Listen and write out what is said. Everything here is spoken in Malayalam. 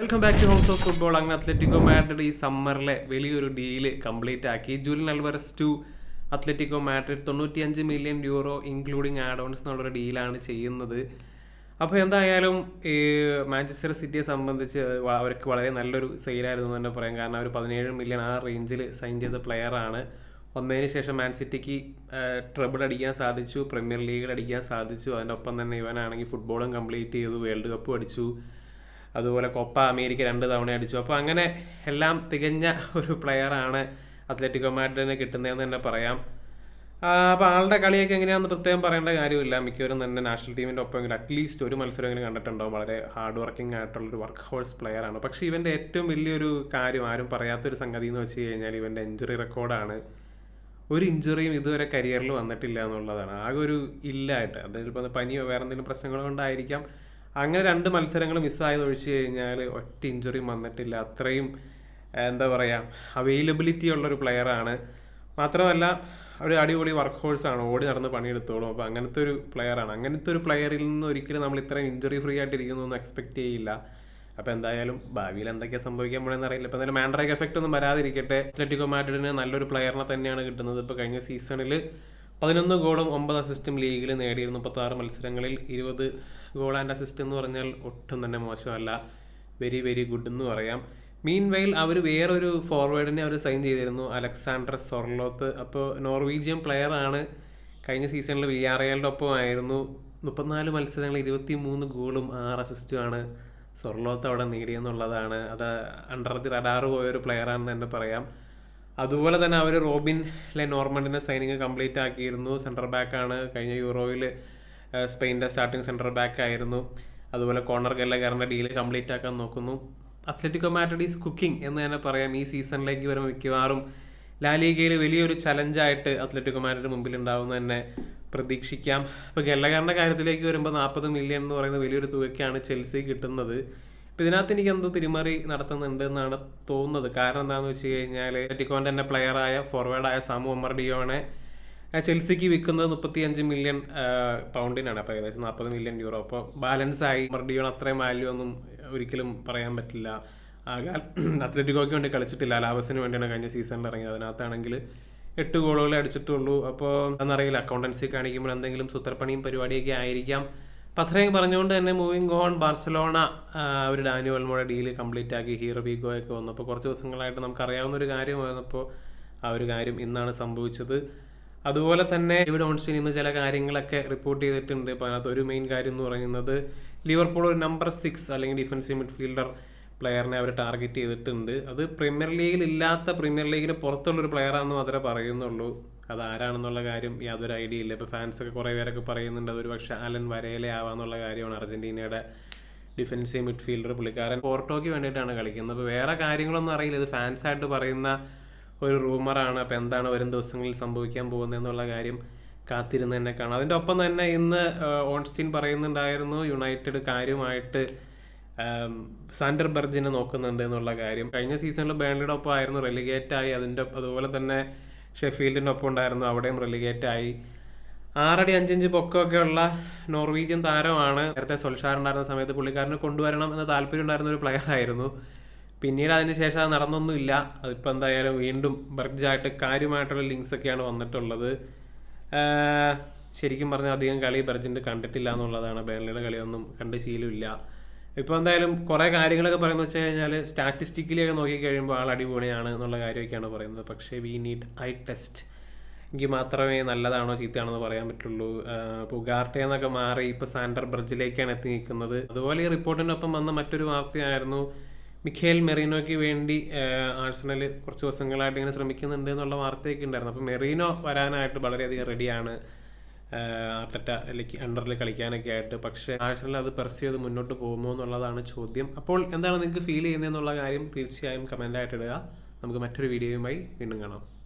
Welcome back to house of football അങ്ങനെ അത്ലറ്റിക്കോ മാഡ്രിഡ് ഈ സമ്മറിലെ വലിയൊരു ഡീൽ കംപ്ലീറ്റ് ആക്കി. Julian Alvarez to Atletico Madrid തൊണ്ണൂറ്റിയഞ്ച് million euro including add ons എന്നുള്ളൊരു ഡീലാണ് ചെയ്യുന്നത്. അപ്പോൾ എന്തായാലും ഈ മാഞ്ചസ്റ്റർ സിറ്റിയെ സംബന്ധിച്ച് അവർക്ക് വളരെ നല്ലൊരു സെയിലായിരുന്നു തന്നെ പറയാം. കാരണം അവർ പതിനേഴ് മില്യൺ ആ റേഞ്ചിൽ സൈൻ ചെയ്ത പ്ലെയറാണ് ഒന്നതിന് ശേഷം മാൻ സിറ്റിക്ക് ട്രബിൾ അടിക്കാൻ സാധിച്ചു പ്രീമിയർ ലീഗിൽ അടിക്കാൻ സാധിച്ചു. അതിന്റെ ഒപ്പം തന്നെ ഇവനാണെങ്കിൽ ഫുട്ബോളും കംപ്ലീറ്റ് ചെയ്തു വേൾഡ് കപ്പും അടിച്ചു. അതുപോലെ കൊപ്പ അമേരിക്ക രണ്ട് തവണ അടിച്ചു. അപ്പോൾ അങ്ങനെ എല്ലാം തികഞ്ഞ ഒരു പ്ലെയറാണ് അത്ലറ്റിക്കോ മാഡ്രിഡിന് കിട്ടുന്നതെന്ന് തന്നെ പറയാം. അപ്പോൾ ആളുടെ കളിയൊക്കെ എങ്ങനെയാണെന്ന് പ്രത്യേകം പറയേണ്ട കാര്യമില്ല. മിക്കവരും തന്നെ നാഷണൽ ടീമിന്റെ ഒപ്പം അറ്റ്ലീസ്റ്റ് ഒരു മത്സരം മത്സരമെങ്കിലും കണ്ടിട്ടുണ്ടോ വളരെ ഹാർഡ് വർക്കിംഗ് ആയിട്ടുള്ളൊരു വർക്ക് ഹോഴ്സ് പ്ലെയറാണ് പക്ഷേ ഇവന്റെ ഏറ്റവും വലിയൊരു കാര്യം ആരും പറയാത്തൊരു സംഗതി എന്ന് വെച്ച് കഴിഞ്ഞാൽ ഇവന്റെ ഇഞ്ചുറി റെക്കോർഡാണ് ഒരു ഇഞ്ചുറിയും ഇതുവരെ കരിയറിൽ വന്നിട്ടില്ല എന്നുള്ളതാണ്. ആകെ ഒരു ഇല്ലായിട്ട്. അത് ചിലപ്പോൾ പനിയോ വേറെ എന്തെങ്കിലും പ്രശ്നങ്ങളോ കൊണ്ടായിരിക്കാം. അങ്ങനെ രണ്ട് മത്സരങ്ങൾ മിസ്സായത് ഒഴിച്ച് കഴിഞ്ഞാൽ ഒറ്റ ഇഞ്ചുറിയും വന്നിട്ടില്ല. അത്രയും എന്താ പറയുക അവൈലബിലിറ്റി ഉള്ളൊരു പ്ലെയറാണ് മാത്രമല്ല ഒരു അടിപൊളി വർക്ക് ഹോഴ്സ് ആണ്. ഓടി നടന്ന് പണിയെടുത്തോളും. അപ്പോൾ അങ്ങനത്തെ ഒരു പ്ലെയറാണ് അങ്ങനത്തെ ഒരു പ്ലെയറിൽ നിന്ന് ഒരിക്കലും നമ്മൾ ഇത്രയും ഇഞ്ചുറി ഫ്രീ ആയിട്ടിരിക്കുന്നു എന്ന് എക്സ്പെക്ട് ചെയ്യില്ല. അപ്പോൾ എന്തായാലും ഭാവിയിൽ എന്തൊക്കെയാണ് സംഭവിക്കാൻ പോണെന്ന് അറിയില്ല. ഇപ്പോൾ എന്തായാലും മാൻഡ്രേക്ക് എഫക്റ്റ് ഒന്നും വരാതിരിക്കട്ടെ. അത്ലറ്റിക്കോ മാഡ്രിഡിന് നല്ലൊരു പ്ലെയറിനെ തന്നെയാണ് കിട്ടുന്നത്. ഇപ്പോൾ കഴിഞ്ഞ സീസണിൽ പതിനൊന്ന് ഗോളും ഒമ്പത് അസിസ്റ്റും ലീഗിൽ നേടിയിരുന്നു. മുപ്പത്താറ് മത്സരങ്ങളിൽ ഇരുപത് ഗോൾ ആൻഡ് അസിസ്റ്റ് എന്ന് പറഞ്ഞാൽ ഒട്ടും തന്നെ മോശമല്ല. വെരി വെരി ഗുഡ് എന്ന് പറയാം. മീൻ വൈൽ അവർ വേറൊരു ഫോർവേഡിനെ അവർ സൈൻ ചെയ്തിരുന്നു. അലക്സാണ്ടർ സൊർലോത്ത്. അപ്പോൾ നോർവീജിയൻ പ്ലെയർ ആണ്. കഴിഞ്ഞ സീസണിൽ വി ആർ എല്ലിന്റെ ഒപ്പം ആയിരുന്നു. മുപ്പത്തിനാല് മത്സരങ്ങളിൽ ഇരുപത്തി മൂന്ന് ഗോളും ആറ് അസിസ്റ്റുമാണ് സൊർലോത്ത് അവിടെ നേടിയെന്നുള്ളതാണ്. അത് അണ്ടർ ദി റഡാറ് പോയൊരു പ്ലെയറാണെന്ന് തന്നെ പറയാം. അതുപോലെ തന്നെ അവർ റോബിൻ ലെ നോർമണ്ടിന്റെ സൈനിങ് കംപ്ലീറ്റ് ആക്കിയിരുന്നു. സെന്റർ ബാക്കാണ് കഴിഞ്ഞ യൂറോയിൽ സ്പെയിന്റെ സ്റ്റാർട്ടിങ് സെന്റർ ബാക്ക് ആയിരുന്നു. അതുപോലെ കോർണർ ഗല്ലഗറിന്റെ ഡീൽ കംപ്ലീറ്റ് ആക്കാൻ നോക്കുന്നു. അത്ലറ്റിക്കോ മാറ്റഡ് ഈസ് കുക്കിംഗ് എന്ന് തന്നെ പറയാം. ഈ സീസണിലേക്ക് വരുമ്പോൾ മിക്കവാറും ലാലിഗയിൽ വലിയൊരു ചലഞ്ചായിട്ട് അത്ലറ്റിക്കോ മാറ്റഡ് മുമ്പിൽ ഉണ്ടാവുമെന്ന് തന്നെ പ്രതീക്ഷിക്കാം. ഇപ്പോൾ ഗല്ലഗറിന്റെ കാര്യത്തിലേക്ക് വരുമ്പോൾ നാൽപ്പത് മില്യൺ എന്ന് പറയുന്ന വലിയൊരു തുകയ്ക്കാണ് ചെൽസി കിട്ടുന്നത്. ഇപ്പം ഇതിനകത്ത് എനിക്ക് എന്തോ തിരിമറി നടത്തുന്നുണ്ട് എന്നാണ് തോന്നുന്നത്. കാരണം എന്താണെന്ന് വെച്ച് കഴിഞ്ഞാൽ തന്നെ പ്ലെയറായ ഫോർവേഡായ സാമു ഒമർ ഡിയോനെ ചെൽസിക്ക് വിൽക്കുന്നത് മുപ്പത്തിയഞ്ച് മില്യൺ പൗണ്ടിനാണ് അപ്പോൾ ഏകദേശം നാൽപ്പത് മില്യൺ യൂറോ അപ്പോൾ ബാലൻസ് ആയി മർഡിയോൺ അത്രയും വാല്യൂ ഒന്നും ഒരിക്കലും പറയാൻ പറ്റില്ല. അത്ലറ്റിക്കോക്ക് വേണ്ടി കളിച്ചിട്ടില്ല. ലാബസിന് വേണ്ടിയാണ് കഴിഞ്ഞ സീസണിൽ ഇറങ്ങിയത്. അതിനകത്താണെങ്കിൽ എട്ട് ഗോളുകളെ അടിച്ചിട്ടുള്ളൂ. അപ്പോൾ എന്നറിയില്ല അക്കൗണ്ടൻസി കാണിക്കുമ്പോൾ എന്തെങ്കിലും സൂത്രപ്പണിയും പരിപാടിയൊക്കെ ആയിരിക്കാം. അത്രയും പറഞ്ഞുകൊണ്ട് തന്നെ മൂവിങ് ഓൺ ബാർസലോണ അവർ ഒരു ഡാനിയോ അൽമോയുടെ ഡീൽ കംപ്ലീറ്റ് ആക്കി. ഹീറോ ബീഗോ ഒക്കെ വന്നപ്പോൾ കുറച്ച് ദിവസങ്ങളായിട്ട് നമുക്ക് അറിയാവുന്ന ഒരു കാര്യമായിരുന്നപ്പോൾ ആ ഒരു കാര്യം ഇന്നാണ് സംഭവിച്ചത്. അതുപോലെ തന്നെ ഡേവിഡ് ഓൺസ്റ്റീൻ ഇന്ന് ചില കാര്യങ്ങളൊക്കെ റിപ്പോർട്ട് ചെയ്തിട്ടുണ്ട്. അപ്പോൾ അതിനകത്ത് ഒരു മെയിൻ കാര്യം എന്ന് പറയുന്നത് ലിവർപൂൾ ഒരു നമ്പർ സിക്സ് അല്ലെങ്കിൽ ഡിഫൻസീവ് മിഡ്ഫീൽഡർ പ്ലെയറിനെ അവർ ടാർഗറ്റ് ചെയ്തിട്ടുണ്ട്. അത് പ്രീമിയർ ലീഗിൽ ഇല്ലാത്ത പ്രീമിയർ ലീഗിന് പുറത്തുള്ളൊരു പ്ലെയറാണെന്ന് മാത്രമേ പറയുന്നുള്ളൂ. അത് ആരാണെന്നുള്ള കാര്യം യാതൊരു ഐഡിയ ഇല്ല. ഇപ്പോൾ ഫാൻസ് ഒക്കെ കുറേ പേരൊക്കെ പറയുന്നുണ്ട് അതൊരു പക്ഷേ അലൻ വരയിലെ ആവാന്നുള്ള കാര്യമാണ്. അർജന്റീനയുടെ ഡിഫൻസീവ് മിഡ്ഫീൽഡർ പുള്ളിക്കാരൻ പോർട്ടോയ്ക്ക് വേണ്ടിയിട്ടാണ് കളിക്കുന്നത്. അപ്പോൾ വേറെ കാര്യങ്ങളൊന്നും അറിയില്ല. ഇത് ഫാൻസായിട്ട് പറയുന്ന ഒരു റൂമറാണ്. അപ്പോൾ എന്താണ് വരും ദിവസങ്ങളിൽ സംഭവിക്കാൻ പോകുന്നത് എന്നുള്ള കാര്യം കാത്തിരുന്ന് തന്നെ കാണാം. അതിന്റെ ഒപ്പം തന്നെ ഇന്ന് ഓൺസ്റ്റീൻ പറയുന്നുണ്ടായിരുന്നു യുണൈറ്റഡ് കാര്യമായിട്ട് സാൻഡർ ബെർജിനെ നോക്കുന്നുണ്ട് എന്നുള്ള കാര്യം. കഴിഞ്ഞ സീസണിൽ ബേൺലിയുടെ ഒപ്പം ആയിരുന്നു റെലിഗേറ്റ് ആയി അതിന്റെ അതുപോലെ തന്നെ ഷെഫീൽഡിന്റെ ഒപ്പം ഉണ്ടായിരുന്നു. അവിടെയും റിലിഗേറ്റായി ആറടി അഞ്ചഞ്ച് പൊക്കമൊക്കെ ഉള്ള നോർവീജിയൻ താരമാണ്. നേരത്തെ സൊൽഷാർ ഉണ്ടായിരുന്ന സമയത്ത് പുള്ളിക്കാരനെ കൊണ്ടുവരണം എന്ന താല്പര്യം ഉണ്ടായിരുന്ന ഒരു പ്ലെയർ ആയിരുന്നു. പിന്നീട് അതിനുശേഷം അത് നടന്നൊന്നുമില്ല. അതിപ്പോൾ എന്തായാലും വീണ്ടും ബർജായിട്ട് കാര്യമായിട്ടുള്ള ലിങ്ക്സ് ഒക്കെയാണ് വന്നിട്ടുള്ളത്. ശരിക്കും പറഞ്ഞാൽ അധികം കളി ബർജിന്റെ കണ്ടിട്ടില്ല എന്നുള്ളതാണ്. ബേർലിയുടെ കളിയൊന്നും കണ്ട് ശീലമില്ല. ഇപ്പോൾ എന്തായാലും കുറേ കാര്യങ്ങളൊക്കെ പറയുന്നത് വെച്ച് കഴിഞ്ഞാൽ സ്റ്റാറ്റിസ്റ്റിക്കലി ഒക്കെ നോക്കിക്കഴിയുമ്പോൾ ആൾ അടിപൊളിയാണ് എന്നുള്ള കാര്യമൊക്കെയാണ് പറയുന്നത്. പക്ഷേ വി നീഡ് ഐ ടെസ്റ്റ് എങ്കിൽ മാത്രമേ നല്ലതാണോ ചീത്തയാണോ എന്ന് പറയാൻ പറ്റുള്ളൂ. ഇപ്പോൾ ഉഗാർട്ടെ എന്നൊക്കെ മാറി ഇപ്പോൾ സാൻഡർ ബ്രിഡ്ജിലേക്കാണ് എത്തി നിൽക്കുന്നത് അതുപോലെ ഈ റിപ്പോർട്ടിനൊപ്പം വന്ന മറ്റൊരു വാർത്തയായിരുന്നു. മിഖേൽ മെറീനോയ്ക്ക് വേണ്ടി ആഴ്സണൽ കുറച്ച് ദിവസങ്ങളായിട്ട് ഇങ്ങനെ ശ്രമിക്കുന്നുണ്ട് എന്നുള്ള വാർത്തയൊക്കെ ഉണ്ടായിരുന്നു. അപ്പോൾ മെറീനോ വരാനായിട്ട് വളരെയധികം റെഡിയാണ് ആർട്ടറ്റ അണ്ടറിൽ കളിക്കാനൊക്കെ ആയിട്ട്. പക്ഷേ ആഴ്സണൽ അത് പെർസ്യൂ ചെയ്ത് മുന്നോട്ട് പോകുമോ എന്നുള്ളതാണ് ചോദ്യം. അപ്പോൾ എന്താണ് നിങ്ങൾക്ക് ഫീൽ ചെയ്യുന്നതെന്നുള്ള കാര്യം തീർച്ചയായും കമന്റായിട്ട് ഇടുക. നമുക്ക് മറ്റൊരു വീഡിയോയുമായി വീണ്ടും കാണാം.